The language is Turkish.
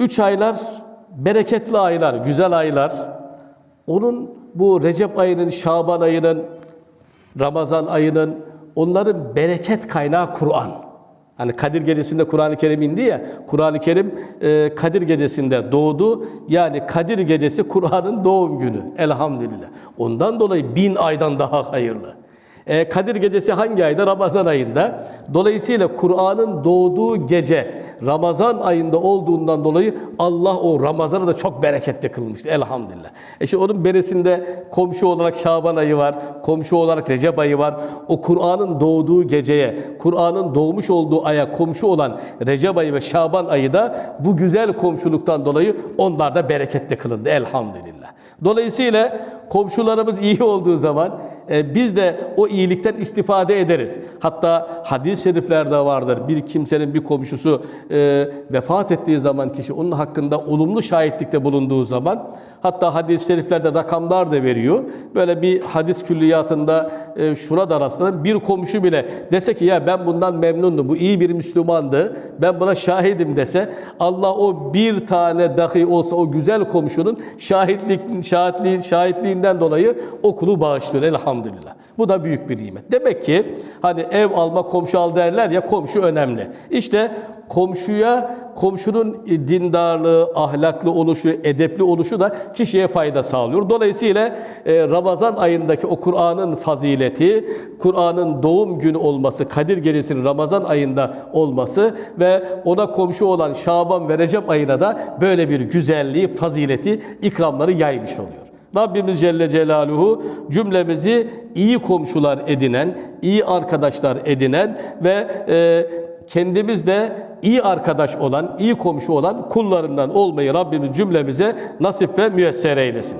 üç aylar bereketli aylar, güzel aylar. Onun bu Recep ayının, Şaban ayının, Ramazan ayının onların bereket kaynağı Kur'an. Hani Kadir Gecesi'nde Kur'an-ı Kerim indi ya, Kur'an-ı Kerim e, Kadir Gecesi'nde doğdu. Yani Kadir Gecesi Kur'an'ın doğum günü. Elhamdülillah. Ondan dolayı bin aydan daha hayırlı. E, Kadir Gecesi hangi ayda? Ramazan ayında. Dolayısıyla Kur'an'ın doğduğu gece Ramazan ayında olduğundan dolayı Allah o Ramazan'ı da çok bereketli kılmıştı. Elhamdülillah. E şimdi onun beresinde komşu olarak Şaban ayı var, komşu olarak Recep ayı var. O Kur'an'ın doğduğu geceye, Kur'an'ın doğmuş olduğu aya komşu olan Recep ayı ve Şaban ayı da bu güzel komşuluktan dolayı onlar da bereketli kılındı. Elhamdülillah. Dolayısıyla komşularımız iyi olduğu zaman e, biz de o iyilikten istifade ederiz. Hatta hadis-i şeriflerde vardır. Bir kimsenin bir komşusu e, vefat ettiği zaman kişi onun hakkında olumlu şahitlikte bulunduğu zaman hatta hadis-i şeriflerde rakamlar da veriyor. Böyle bir hadis külliyatında e, şuna da rastlarım. Bir komşu bile dese ki ya ben bundan memnundum. Bu iyi bir Müslümandı. Ben buna şahidim dese Allah o bir tane dahi olsa o güzel komşunun şahitlik şahitliği, şahitliğinden dolayı o kulu bağışlıyor elhamdülillah. Bu da büyük bir nimet. Demek ki hani ev alma komşu al derler ya komşu önemli. İşte komşuya komşunun dindarlığı, ahlaklı oluşu, edepli oluşu da kişiye fayda sağlıyor. Dolayısıyla e, Ramazan ayındaki o Kur'an'ın fazileti, Kur'an'ın doğum günü olması, Kadir Gecesi'nin Ramazan ayında olması ve ona komşu olan Şaban ve Recep ayına da böyle bir güzelliği, fazileti, ikramları yaymış oluyor. Rabbimiz Celle Celaluhu cümlemizi iyi komşular edinen, iyi arkadaşlar edinen ve e, kendimiz de iyi arkadaş olan, iyi komşu olan kullarından olmayı Rabbimiz cümlemize nasip ve müyesser eylesin.